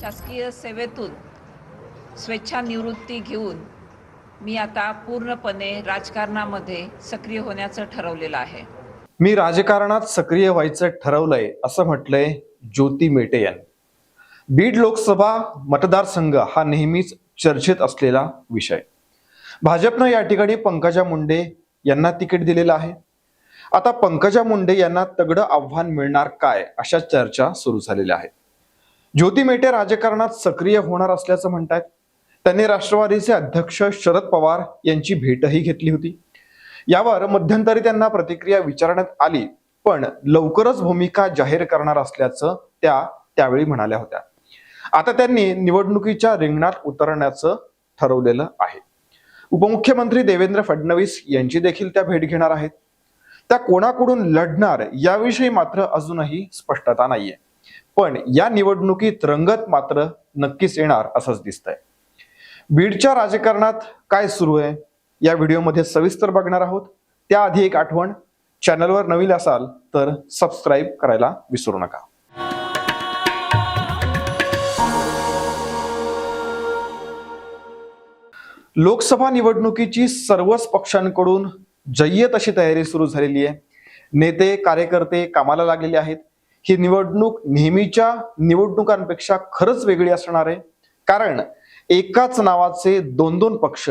शासकीय सेवेतून स्वेच्छानिवृत्ती घेऊन मी आता पूर्णपणे राजकारणामध्ये सक्रिय होण्याचं ठरवलेलं आहे. मी राजकारणात सक्रिय व्हायचं ठरवलंय असं म्हटलंय ज्योती मेटे यांनी. बीड लोकसभा मतदारसंघ हा नेहमीच चर्चेत असलेला विषय. भाजपनं या ठिकाणी पंकजा मुंडे यांना तिकीट दिलेलं आहे. आता पंकजा मुंडे यांना तगडं आव्हान मिळणार काय अशा चर्चा सुरू झालेल्या आहेत. ज्योती मेटे राजकारणात सक्रिय होणार असल्याचं म्हणतात त्यांनी राष्ट्रवादीचे अध्यक्ष शरद पवार यांची भेटही घेतली होती. यावर मध्यंतरी त्यांना प्रतिक्रिया विचारण्यात आली पण लवकरच भूमिका जाहीर करणार असल्याचं त्या त्यावेळी म्हणाल्या होत्या. आता त्यांनी निवडणुकीच्या रिंगणात उतरण्याचं ठरवलेलं आहे. उपमुख्यमंत्री देवेंद्र फडणवीस यांची देखील त्या भेट घेणार आहेत. त्या कोणाकडून लढणार याविषयी मात्र अजूनही स्पष्टता नाहीये. पण या निवडणुकीत रंगत मात्र नक्कीच येणार असंच दिसतंय. बीडच्या राजकारणात काय सुरू आहे? या व्हिडिओमध्ये सविस्तर बघणार आहोत. त्याआधी एक आठवण चॅनलवर नवीन असाल तर सबस्क्राईब करायला विसरू नका. लोकसभा निवडणुकीची सर्वच पक्षांकडून जय्यत अशी तयारी सुरू झालेली आहे. नेते कार्यकर्ते कामाला लागलेले आहेत. ही निवडणूक नेहमीच्या निवडणुकांपेक्षा खरंच वेगळी असणार आहे. कारण एकाच नावाचे दोन दोन पक्ष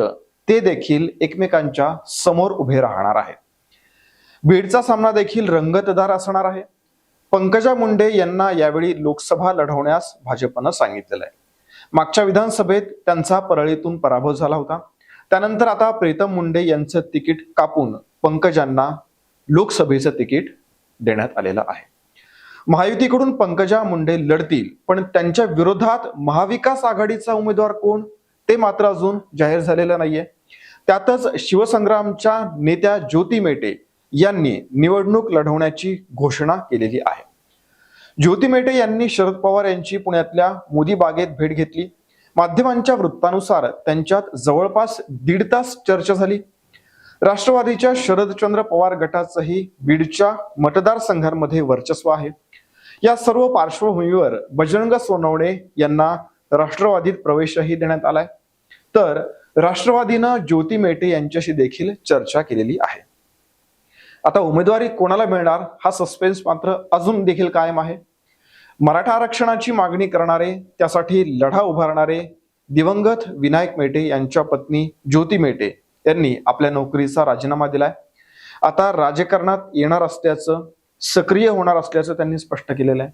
ते देखील एकमेकांच्या समोर उभे राहणार आहेत. बीडचा सामना देखील रंगतदार असणार आहे. पंकजा मुंडे यांना यावेळी लोकसभा लढवण्यास भाजपनं सांगितलेलं आहे. मागच्या विधानसभेत त्यांचा परळीतून पराभव झाला होता. त्यानंतर आता प्रीतम मुंडे यांचं तिकीट कापून पंकजांना लोकसभेचं तिकीट देण्यात आलेलं आहे. महायुतीकडून पंकजा मुंडे लढतील पण त्यांच्या विरोधात महाविकास आघाडीचा उमेदवार कोण? ते मात्र अजून जाहीर झालेलं नाहीये. त्यातच शिवसंग्रामच्या नेत्या ज्योती मेटे यांनी निवडणूक लढवण्याची घोषणा केलेली आहे. ज्योती मेटे यांनी शरद पवार यांची पुण्यातल्या मोदी बागेत भेट घेतली. माध्यमांच्या वृत्तानुसार त्यांच्यात जवळपास दीड तास चर्चा झाली. राष्ट्रवादीच्या शरदचंद्र पवार गटाचंही बीडच्या मतदारसंघांमध्ये वर्चस्व आहे. या सर्व पार्श्वभूमीवर बजरंग सोनवणे यांना राष्ट्रवादीत प्रवेशही देण्यात आलाय. तर राष्ट्रवादीनं ज्योती मेटे यांच्याशी देखील चर्चा केलेली आहे. आता उमेदवारी कोणाला मिळणार? हा सस्पेन्स मात्र अजून देखील कायम आहे. मराठा आरक्षणाची मागणी करणारे त्यासाठी लढा उभारणारे दिवंगत विनायक मेटे यांच्या पत्नी ज्योती मेटे यांनी आपल्या नोकरीचा राजीनामा दिलाय. आता राजकारणात येणार असल्याचं सक्रिय होणार असल्याचं त्यांनी स्पष्ट केलेलं आहे.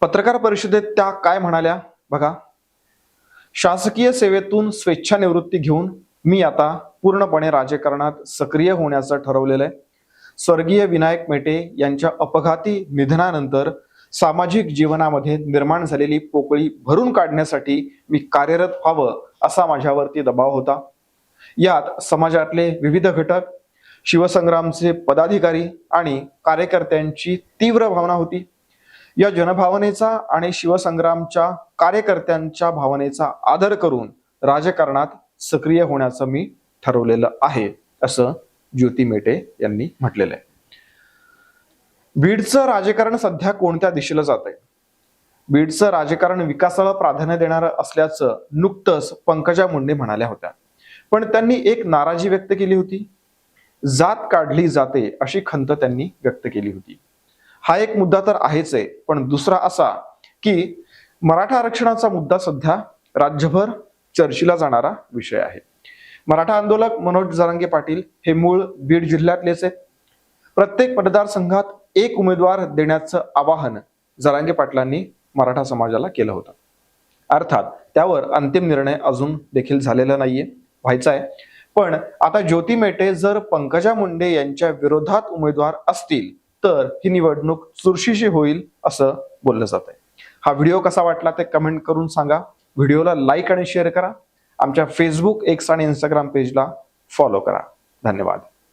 पत्रकार परिषदेत त्या काय म्हणाल्या? बघा. शासकीय सेवेतून स्वेच्छानिवृत्ती घेऊन मी आता पूर्णपणे राजकारणात सक्रिय होण्याचं ठरवलेलं आहे. स्वर्गीय विनायक मेटे यांच्या अपघाती निधनानंतर सामाजिक जीवनामध्ये निर्माण झालेली पोकळी भरून काढण्यासाठी मी कार्यरत व्हावं असा माझ्यावरती दबाव होता. यात समाजातले विविध घटक शिवसंग्रामचे पदाधिकारी आणि कार्यकर्त्यांची तीव्र भावना होती. या जनभावनेचा आणि शिवसंग्रामच्या कार्यकर्त्यांच्या भावनेचा आदर करून राजकारणात सक्रिय होण्याचं मी ठरवलेलं आहे असं ज्योती मेटे यांनी म्हटलेलं आहे. बीडचं राजकारण सध्या कोणत्या दिशेला जात आहे? बीडचं राजकारण विकासाला प्राधान्य देणारं असल्याचं नुकतंच पंकजा मुंडे म्हणाल्या होत्या. पण त्यांनी एक नाराजी व्यक्त केली होती. जात काढली जाते अशी खंत त्यांनी व्यक्त केली होती. हा एक मुद्दा तर आहेच आहे पण दुसरा असा की मराठा आरक्षणाचा मुद्दा सध्या राज्यभर चर्चेला जाणारा विषय आहे. मराठा आंदोलक मनोज जरांगे पाटील हे मूळ बीड जिल्ह्यातलेच आहेत. प्रत्येक मतदारसंघात एक उमेदवार देण्याचं आवाहन जरांगे पाटलांनी मराठा समाजाला केलं होतं. अर्थात त्यावर अंतिम निर्णय अजून देखील झालेला नाहीये. व्हायचा आहे. पण आता ज्योती मेटे जर पंकजा मुंडे यांच्या विरोधात उमेदवार असतील तर ही निवडणूक चुरशीशी होईल असं बोललं जात आहे. हा व्हिडिओ कसा वाटला ते कमेंट करून सांगा. व्हिडिओला लाईक आणि शेअर करा. आमच्या फेसबुक एक्स आणि इंस्टाग्राम पेजला फॉलो करा. धन्यवाद.